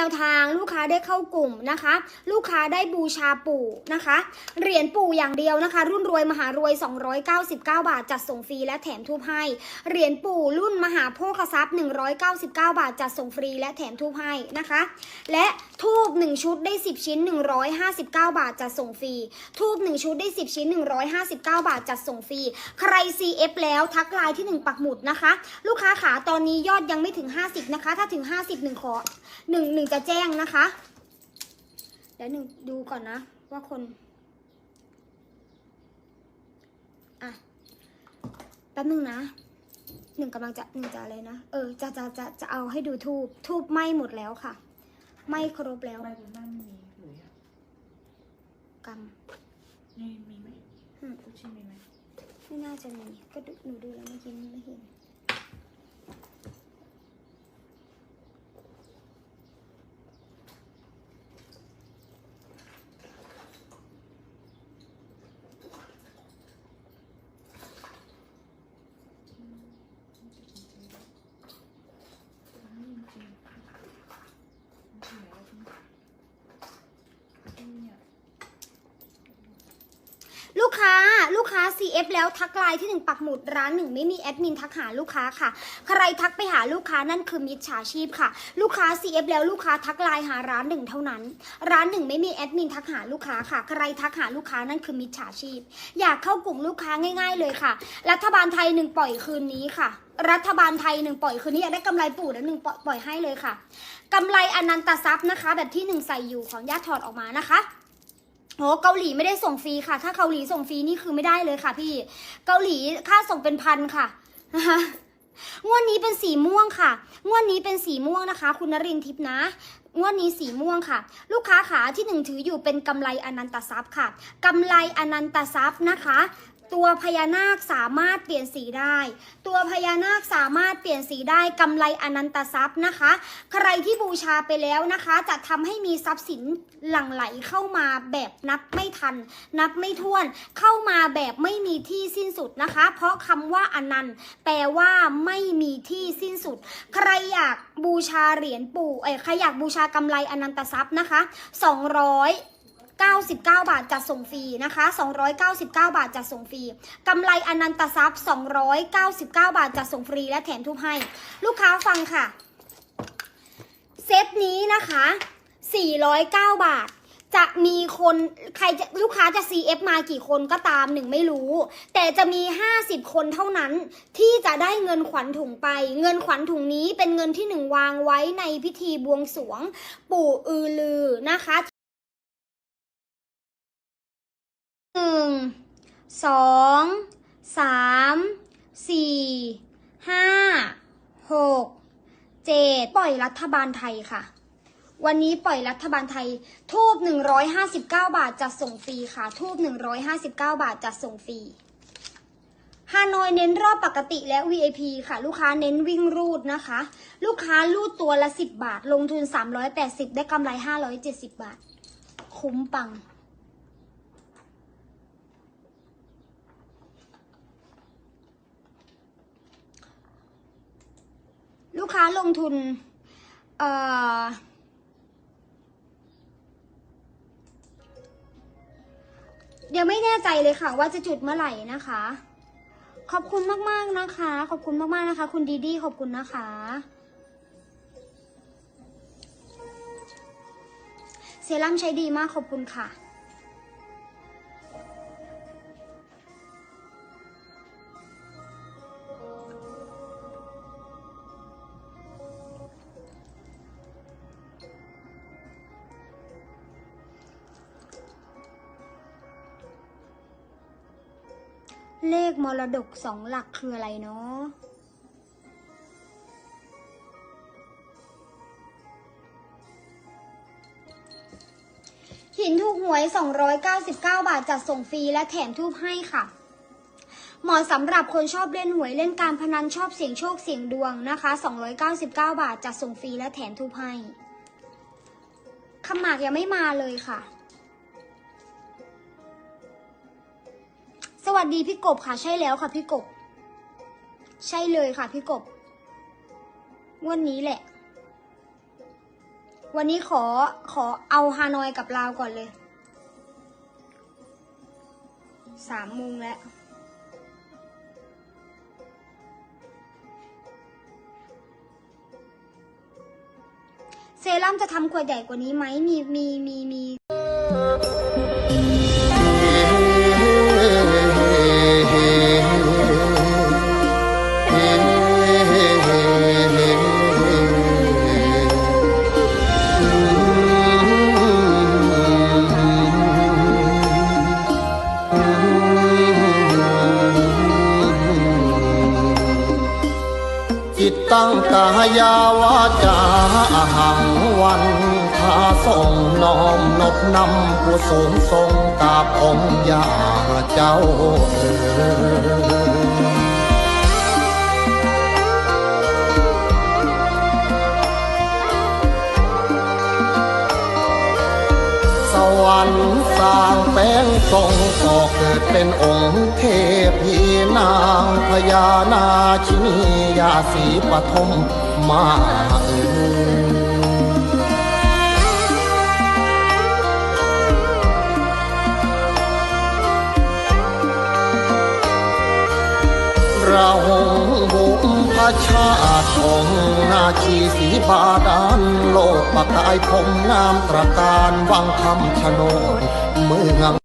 แนวทาง ลูกค้าได้เข้ากลุ่มนะคะ ลูกค้าได้บูชาปู่นะคะ เหรียญปู่อย่างเดียวนะคะ รุ่นรวยมหารวย 299 บาท จัดส่งฟรีและแถมทูบให้ เหรียญปู่รุ่นมหาโภคทรัพย์ 199 บาท จัดส่งฟรีและแถมทูบให้นะคะ และทูบ1ชุดได้ 10 ชิ้น 159 บาท จัดส่งฟรีทูบ1ชุดได้ 10 ชิ้น 159 บาท จัดส่งฟรีใคร CF แล้วทักไลน์ที่ 1 ปักหมุดนะคะ ลูกค้าขาตอนนี้ยอดยังไม่ถึง 50 นะคะ ถ้าถึง 50หนึ่งขอหนึ่งหนึ่งจะแจ้งนะคะ เดี๋ยวหนึ่งดูก่อนนะ ว่าคน อะ แป๊บนึงนะ หนึ่งกำลังจะหนึ่งจะอะไรนะ เออ จะจะจะจะเอาให้ดูทูบทูบไหม้หมดแล้วค่ะไหม้ครบแล้ว ใบบนบ้านมีหรือยังกรรมมีมีไหมอืมทุกชิ้นมีไหมไม่น่าจะมี ก็ดูหนูดูแล้วเมื่อกี้ไม่เห็น ไม่มีจริงไม่มีแล้วจริงเนี่ย ลูก ค้าลูกค้า CF แล้วทักไลน์ที่หนึ่งปักหมุดร้านหนึ่งไม่มีแอดมินทักหาลูกค้าค่ะ ใครทักไปหาลูกค้านั่นคือมิจฉาชีพค่ะ ลูกค้า CF แล้วลูกค้าทักไลน์หาร้านหนึ่งเท่านั้น ร้านหนึ่งไม่มีแอดมินทักหาลูกค้าค่ะ ใครทักหาลูกค้านั่นคือมิจฉาชีพ อยากเข้ากลุ่มลูกค้าง่าย ๆ เลยค่ะ รัฐบาลไทยหนึ่งปล่อยคืนนี้ค่ะรัฐบาลไทยหนึ่งปล่อยคืนนี้อยากได้กำไรปู่แล้วหนึ่งปล่อยปล่อยให้เลยค่ะกำไรอนันตทรัพย์นะคะ แบบที่หนึ่งใส่อยู่ของญาติถอดออกมานะคะ โอ้เกาหลีไม่ได้ส่งฟรีค่ะ ถ้าเกาหลีส่งฟรีนี่คือไม่ได้เลยค่ะพี่ เกาหลีค่าส่งเป็นพันค่ะนะคะงวดนี้เป็นสีม่วงค่ะ งวดนี้เป็นสีม่วงนะคะ คุณนรินทร์ทิพย์นะ งวดนี้สีม่วงค่ะ ลูกค้าขาที่หนึ่งถืออยู่เป็นกำไรอนันตทรัพย์ค่ะกำไรอนันตทรัพย์นะคะ ตัวพญานาคสามารถเปลี่ยนสีได้ ตัวพญานาคสามารถเปลี่ยนสีได้กำไรอนันตทรัพย์นะคะ ใครที่บูชาไปแล้วนะคะ จะทำให้มีทรัพย์สินหลั่งไหลเข้ามาแบบนับไม่ทัน นับไม่ถ้วน เข้ามาแบบไม่มีที่สิ้นสุดนะคะ เพราะคำว่าอนันต์แปลว่าไม่มีที่สิ้นสุด ใครอยากบูชาเหรียญปู่เอ้ใครอยากบูชากำไรอนันตทรัพย์นะคะ 200 99 บาทจัดส่งฟรีนะคะ 299 บาทจัดส่งฟรีกำไรอนันตทรัพย์ 299 บาทจัดส่งฟรีและแถมทุบให้ ลูกค้าฟังค่ะ เซตนี้นะคะ 409 บาทจะมีคนใครจะลูกค้าจะ CF มากี่คนก็ตามหนึ่งไม่รู้ แต่จะมี 50 คนเท่านั้น ที่จะได้เงินขวัญถุงไป เงินขวัญถุงนี้เป็นเงินที่หนึ่งวางไว้ในพิธีบวงสรวง ปู่อือลือนะคะ หนึ่งสองสามสี่ห้าหกเจ็ดปล่อยรัฐบาลไทยค่ะ วันนี้ปล่อยรัฐบาลไทย ทูบ159บาทจะส่งฟรีค่ะ ทูบ159บาทจะส่งฟรีฮานอยเน้นรอบปกติและ VIP ค่ะ ลูกค้าเน้นวิ่งรูดนะคะ ลูกค้ารูดตัวละ 10 บาท ลงทุน 380 ได้กำไร 570 บาท คุ้มปัง ค้าลงทุน เอ่อ เดี๋ยังไม่แน่ใจเลยค่ะ ว่าจะจุดเมื่อไหร่นะคะ ขอบคุณมาก ๆ นะคะ ขอบคุณมาก ๆ นะคะ คุณดีดีขอบคุณนะคะ เซรั่มใช้ดีมากขอบคุณค่ะ เลขมรดกสองหลักคืออะไรเนาะหินถูกหวย 299 บาทจัดส่งฟรีและแถมทูบให้ค่ะ เหมาะสำหรับคนชอบเล่นหวยเล่นการพนันชอบเสี่ยงโชคเสี่ยงดวงนะคะ 299 บาทจัดส่งฟรีและแถมทูบให้ขมากยังไม่มาเลยค่ะ วัสดีพี่กบค่ะ ใช่แล้วค่ะพี่กบ ใช่เลยค่ะพี่กบ วันนี้แหละ วันนี้ขอขอเอาฮานอยกับลาวก่อนเลย สามโมงแล้วเซรั่มจะทำขวดใหญ่กว่านี้ไหม มี มี มี มี งกายาวาจาหังวันพาส่งน้อมนบนำผู้สูงทรงกราบองค์ยาเจ้าเอ๋ วรรค์สร้างแป้งทรงก่อเกิดเป็นองค์เทพีนางพญานาชินียาสีปฐมมาเอ เราบุพพชาติของนาชีสีบาดาลโลกประกายผมงามตระการวังคำชะโนดเมือง